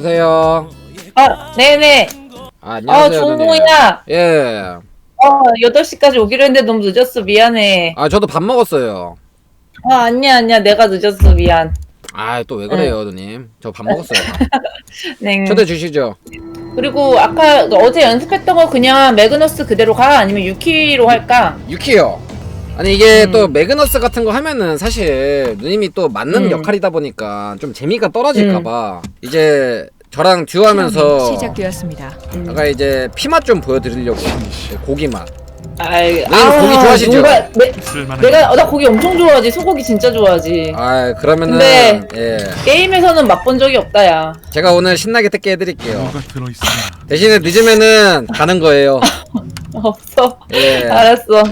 여보세요. 아, 네네. 아, 어, 안녕하세요. 누님. 종호야. 예. 어, 8시까지 오기로 했는데 너무 늦었어. 미안해. 아, 저도 밥 먹었어요. 아, 아니야, 아니야. 내가 늦었어. 미안. 아, 또 왜 그래요, 누님? 저 밥 먹었어요. 네. 초대 주시죠. 그리고 아까 어제 연습했던 거 그냥 매그너스 그대로 가? 아니면 유키로 할까? 유키요. 아니 이게 음. 또 매그너스 같은 거 하면은 사실 누님이 또 맞는 음. 역할이다 보니까 좀 재미가 떨어질까봐 이제 저랑 듀오 하면서 시작되었습니다. 아까 이제 피맛 좀 보여드리려고 고기 맛. 아이, 네, 고기 좋아하시죠? 뭔가 내, 내가, 어, 나 고기 엄청 좋아하지. 소고기 진짜 좋아하지. 아 그러면은 근데- 예 게임에서는 맛본 적이 없다, 야. 제가 오늘 신나게 뜯게 해드릴게요. 뭐가 대신에 늦으면은 가는 거예요. 없어. 예. 알았어.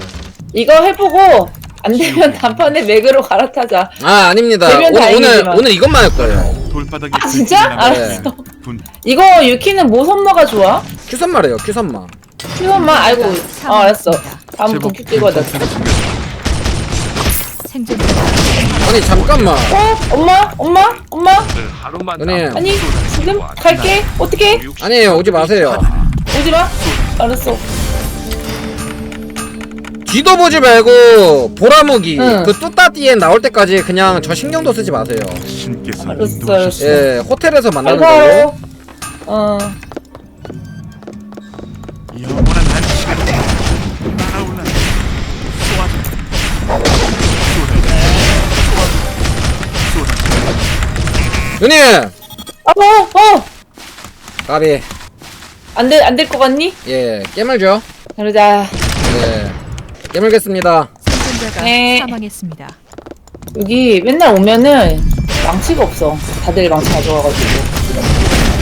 이거 해보고, 안 되면 단판에 맥으로 갈아타자. 아 아닙니다. 되면 오늘 오늘 다행이지만. 오늘 이것만 할 거예요. 돌바닥에 아, 진짜? 알았어. 분 이거 유키는 뭐 선마가 좋아? 큐선마래요 큐선마. 큐선마? 아이고, 어, 알았어. 다음부터 큐 찍어야 돼. 생존자 아니 잠깐만. 어? 엄마? 엄마? 엄마? 하루만 누님. 아니, 지금 갈게? 어떻게? 아니에요 오지 마세요. 오지 마? 알았어. 뒤도 보지 말고 보라무기 응. 그 뚜따띠에 나올 때까지 그냥 저 신경도 쓰지 마세요. 신께서 알았어, 인도하셨소 예 호텔에서 만나는 걸로. 아이고. 어. 영원한 안식을 날아올라 누님 아, 어, 어! 까비 안 돼, 안될 것 같니? 예 깨물죠. 그러자. 예 깨물겠습니다. 생존자가 네. 사망했습니다. 여기 맨날 오면은 망치가 없어. 다들 망치 가져와가지고.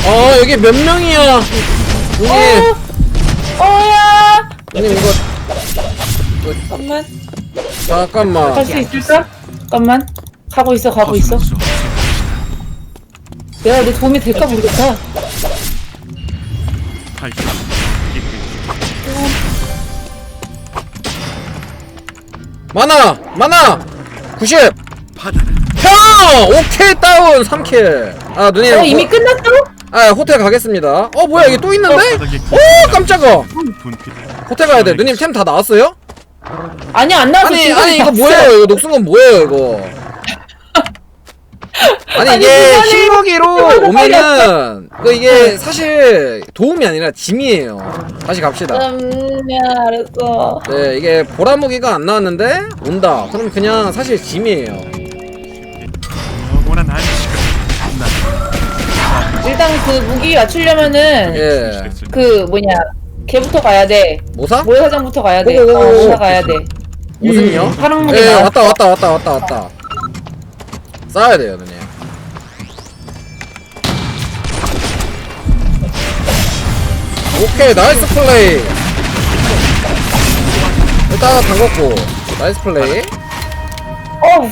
어 여기 몇 명이야? 누님 어! 어야! 누님 이거 잠깐만. 잠깐만. 갈수 있을까? 잠깐만. 가고 있어, 가고 있어. 내가 내 도움이 될까 모르겠다. 발견 많아 많아 90 바다는 형 오케이 다운! 3킬. 아 누님 어, 이미 끝났어? 아 호텔 가겠습니다. 어 뭐야 이게 또 있는데? 바닥에 오 깜짝아! 분필 호텔 가야 돼. 누님 템 다 나왔어요? 아니, 안 나왔어. 아니 아니 이거. 뭐예요? 이거 녹슨 건 뭐예요 이거? 아니 아니, 이게 중간에 오면은 그 이게 사실 도움이 아니라 짐이에요 다시 갑시다 음, 야, 알았어. 네 이게 보라무기가 안 나왔는데 온다 그럼 그냥 사실 짐이에요 영원한 안식을 날 일단 그 무기 맞추려면은 예그 뭐냐 걔부터 가야 돼. 모사? 모사장부터 가야 돼. 오 오 오. 어, 모사 가야 돼. 무슨요? 음, 파란 무기 예 나왔어. 왔다 왔다 왔다 왔다 왔다 싸야 돼요 누님 오케이 나이스 플레이. 일단 담궜고 나이스 플레이. 어,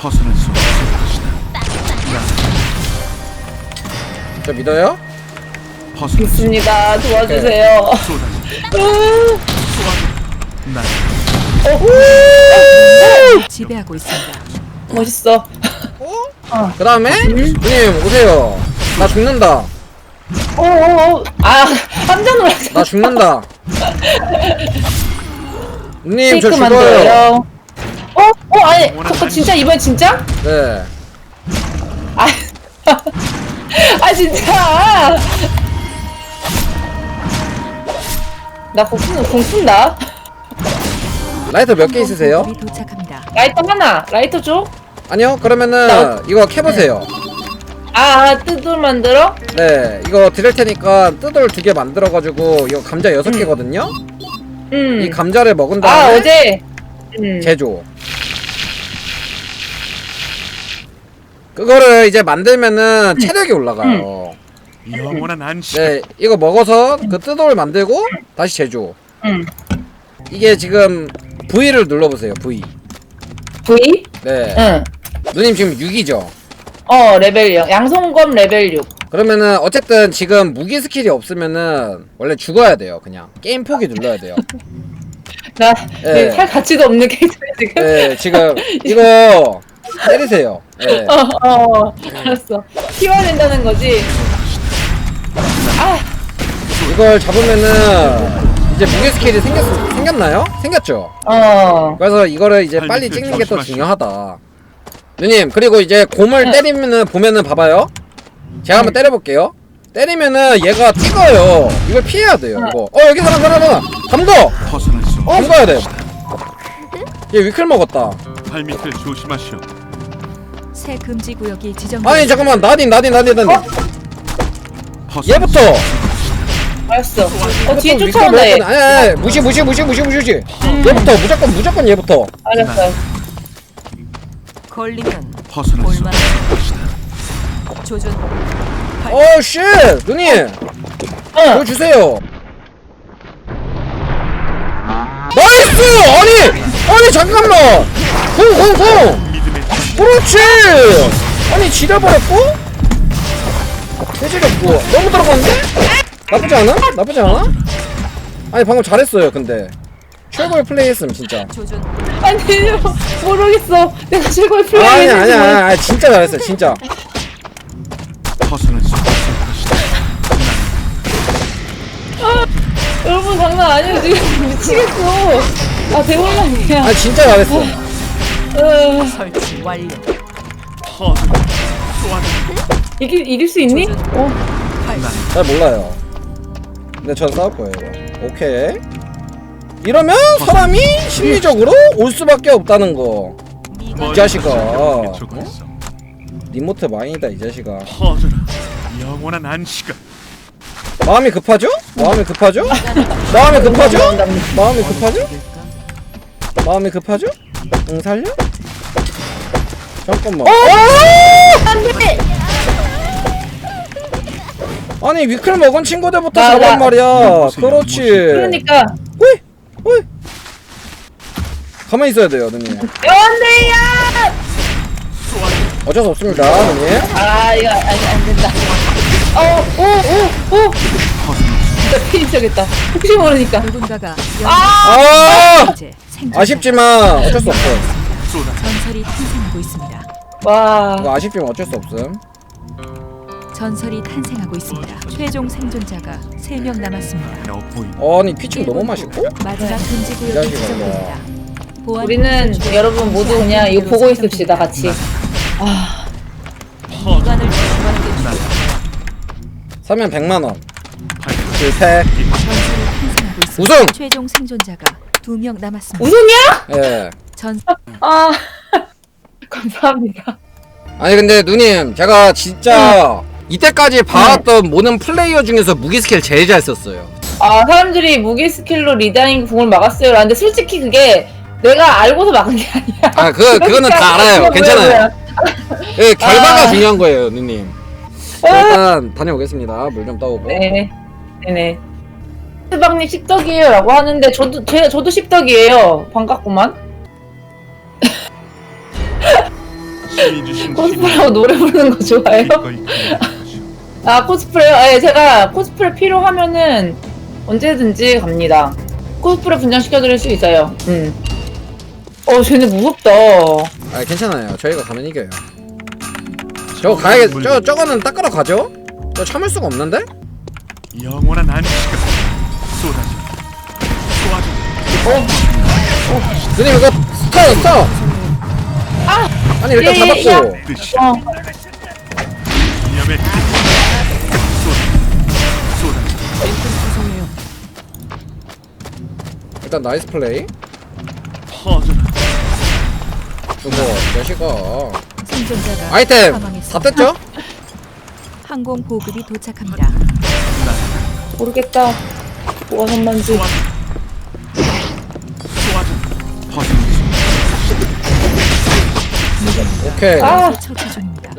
벗어날 수 없을 것이다. 저 믿어요? 벗어날 수 좋습니다. 도와주세요. 쏟아져 으, 날 지배하고 있습니다. 멋있어. 그 다음에? 누님 오세요. 나 죽는다 어, 어, 어. 아, 깜짝 놀랐어. 나 죽는다 누님 저 죽어요. 어, 어, 아니, 저거 진짜 이번 진짜? 네 아, 아 진짜. 나 공순 공순다. 라이터 몇 개 있으세요? 도착합니다. 라이터 하나. 라이터 줘. 아니요 그러면은 나- 이거 캐보세요 아, 뜯을 만들어? 네, 이거 드릴 테니까 뜯을 두개 만들어가지고 이거 감자 여섯 개거든요. 음. 이 감자를 먹은 아 다음에 어제. 음. 제조. 그거를 이제 만들면은 체력이 올라가요. 영원한 안식 네, 이거 먹어서 그 뜨돌 만들고 다시 제조. 음. 이게 지금 V를 눌러보세요. V. V? 네, 응. 누님 지금 6이죠. 어 레벨 0. 양손검 레벨 6. 그러면은 어쨌든 지금 무기 스킬이 없으면은 원래 죽어야 돼요. 그냥 게임 포기 눌러야 돼요. 나 예. 살 가치도 없는 캐릭터야 지금. 네, 지금 이거 때리세요. 예. 어, 어, 알았어. 키워야 된다는 거지. 아, 이걸 잡으면은 이제 무게 스케일이 생겼 생겼나요? 생겼죠. 어. 그래서 이거를 이제 빨리 찍는 게또 조심하시오. 중요하다. 누님 그리고 이제 곰을 네. 때리면은 보면은 봐봐요. 제가 한번 때려볼게요. 때리면은 얘가 찍어요. 이걸 피해야 돼요. 네. 이거. 어 여기 사람 사람 사람. 감도. 벗어날 수 없어. 감가야 돼. 얘 위클 먹었다. 발밑을 조심하시오. 새 금지 구역이 지정. 아니 잠깐만 나딘 나딘 나딘 나딘. 벗어날 얘부터. 알았어. 어, 뒤에 위클 쫓아온다, 얘. 먹었거든. 아니, 아니 무시 무시 무시 무시 무시 무시. 얘부터 무조건 무조건 얘부터. 알았어. 걸리면 수- 벗어날 수 볼만. 없어. 조준. 발- 어 쉣. 누님. 응. 보여주세요. 나이스! 아니! 아니 잠깐만! 공공공! 믿음의 그렇지! 아니 지려버렸고? 해지렸고 너무 들어갔는데? 나쁘지 않아? 나쁘지 않아? 아니 방금 잘했어요 근데 최고의 플레이 했음 진짜. 아니, 모르겠어. 내가 최고의 플레이 아니 했는지 아니 아니 아니 진짜 잘했어요 진짜 벗어날 수 없을 것이다. 여러분 장난 아니에요 지금 미치겠어. 아 대혼란이야. 아니 진짜 잘했어 어, 설치 완료. 쏘아줘. 이길 이길 수 있니? 어. 잘 몰라요 근데 전 싸울 거예요 이거 오케이 이러면 사람이 심리적으로 올 수밖에 없다는 거 이 자식아. 머리를 촉촉했어. 리모트 마인이다 이 자식아. 영원한 안식을. 마음이 급하죠? 마음이 급하죠? 마음이 급하죠? 마음이 급하죠? 마음이 급하죠? 응 살려? 잠깐만 안돼. 아니 위클 먹은 친구들부터 나, 잡란 나. 말이야 그렇지 그러니까 호이 가만히 있어야 돼요 누님 연대야. 어쩔 수 없습니다 누님 아 이거 아니 안 된다. 어오오 오 진짜 피니셔겠다. 혹시 모르니까. 누군가가 아 생존. 아쉽지만 어쩔 수 없어 쏟아. 전설이 탄생하고 있습니다. 와. 이거 아쉽지만 어쩔 수 없음 전설이 탄생하고 있습니다. 최종 생존자가 3명 남았습니다. 아니 피칭 너무 맛있고? 마지막 금지 구역이 자식아, 지정됩니다. 보안 우리는 여러분 모두 그냥 이거 보고 있읍시다 같이. 게 중요합니다. 사면 100만원 발밑. 실패 전설이 탄생하고 있습니다. 우승! 최종 생존자가 2명 남았습니다. 우승이야? 예 전 아 감사합니다. 아니 근데 누님 제가 진짜 이때까지 봐왔던 모든 플레이어 중에서 무기 스킬 제일 잘 썼어요 아 사람들이 무기 스킬로 리다잉 궁을 막았어요. 근데 솔직히 그게 내가 알고서 막은 게 아니야. 아 그, 그거는 다 알아요 괜찮아요 예, 결과가 아. 중요한 거예요 누님 자, 일단 다녀오겠습니다 물좀 떠오고 네네 네네. 스방님 십덕이에요라고 하는데 저도 제 저도 십덕이에요. 반갑구만. 주신 코스프레하고 노래 부르는 거 좋아해요? 기꺼이. 아 코스프레요? 예, 제가 코스프레 필요하면은 언제든지 갑니다. 코스프레 분장시켜드릴 수 있어요. 음. 어, 쟤네 무섭다. 아 괜찮아요 저희가 가면 이겨요 저거 가야겠 저, 저거는 닦으러 가죠? 저 참을 수가 없는데? 영원한 안식을. 쏟아져. 쏘아줘. 누님 이거 스터 스터 아! 아니 일단 예, 예, 잡았고 뜻이. 어, 위험의 일단 나이스 플레이. 저거 여시가 생존자가 아이템 사망했습니다. 뗐죠? 항공 보급이 도착합니다. 모르겠다. 뭐가 수 오케이 아. 아. 처치 중입니다.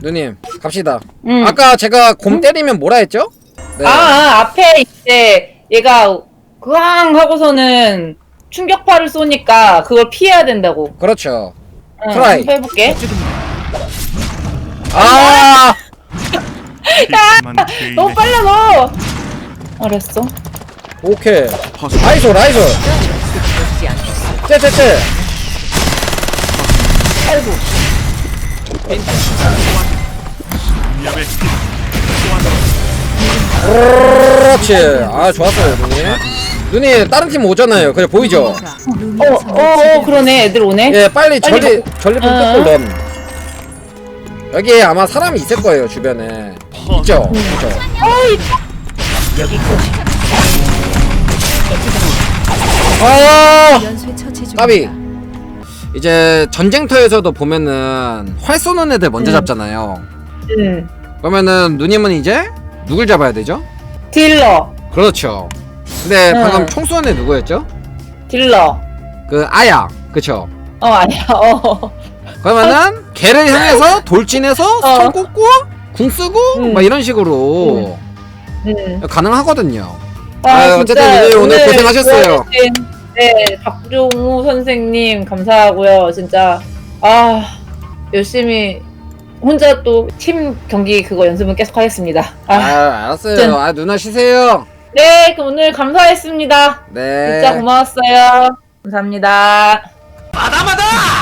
누님 갑시다 음. 아까 제가 곰 때리면 뭐라 했죠? 네. 아, 아, 앞에 이제 얘가 그왕 하고서는 충격파를 쏘니까 그걸 피해야 된다고. 그렇죠 응, 트라이. 한번 해볼게. 아 너무 빨라 너. 알았어. 오케이. 라이소 라이소 째째째 아이고. 그렇지. 아 좋았어요 누님. 누님 다른 팀 오잖아요. 그래 보이죠? 어, 어, 어, 지배합니다. 그러네. 애들 오네. 예 빨리 빨리 전리. 전리품 어. 뜯고 런. 여기 아마 사람이 있을 거예요 주변에. 있죠? 있죠? 아 연쇄 처치 중입니다. 까비. 이제 전쟁터에서도 보면은 활 쏘는 애들 먼저 음. 잡잖아요. 음. 그러면은 누님은 이제 누굴 잡아야 되죠? 딜러. 그렇죠. 근데 음. 방금 총 쏘는 애 누구였죠? 딜러. 그 아야, 그쵸? 어, 아니야. 어. 그러면은 걔를 향해서 돌진해서 어. 손 꽂고 궁 쓰고 음. 막 이런 식으로 음. 가능하거든요. 아, 진짜 어쨌든 오늘 고생하셨어요. 도와주신, 네, 박종우 선생님 감사하고요. 진짜 아 열심히 혼자 또 팀 경기 그거 연습은 계속 하겠습니다. 아, 아, 알았어요. 짠. 아 누나 쉬세요. 네, 그럼 오늘 감사했습니다. 네. 진짜 고마웠어요. 감사합니다. 마다마다.